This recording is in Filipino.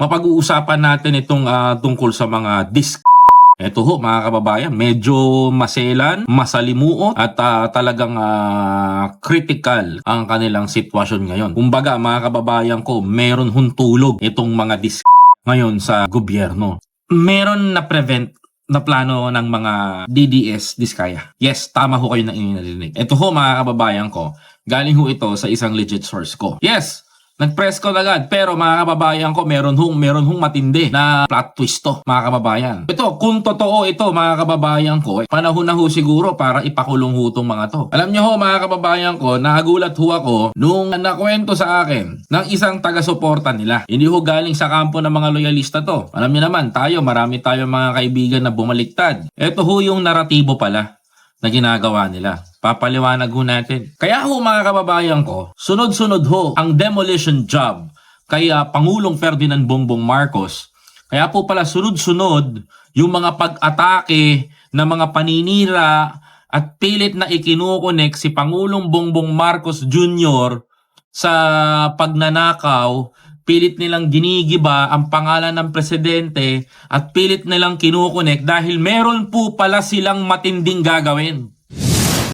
mapag-uusapan natin itong ah, tungkol sa mga disc Ito ho mga kababayan, medyo maselan, masalimuot at ah, talagang ah, critical ang kanilang sitwasyon ngayon. Kumbaga mga kababayan ko, meron hong tulog itong mga dis ngayon sa gobyerno. Meron na prevent na plano ng mga DDS Diskaya. Yes, tama ho kayo na inarinig. Ito ho mga kababayan ko, galing ho ito sa isang legit source ko. Yes, Nag-press ko agad pero mga kababayan ko meron hong meron hong matindi na plot twist to mga kababayan. Ito kung totoo ito mga kababayan ko, eh, panahon na ho siguro para ipakulong ho tong mga to. Alam niyo ho mga kababayan ko, nagulat ho ako nung nakwento sa akin ng isang taga-suporta nila. Hindi ho galing sa kampo ng mga loyalista to. Alam niyo naman tayo, marami tayong mga kaibigan na bumaliktad. Ito ho yung naratibo pala na ginagawa nila. Papaliwanag ho natin. Kaya ho mga kababayan ko, sunod-sunod ho ang demolition job kay ah, Pangulong Ferdinand Bongbong Marcos. Kaya po pala sunod-sunod yung mga pag-atake ng mga paninira at pilit na ikinukonek si Pangulong Bongbong Marcos Jr. sa pagnanakaw pilit nilang ginigiba ang pangalan ng presidente at pilit nilang kinukunek dahil meron po pala silang matinding gagawin.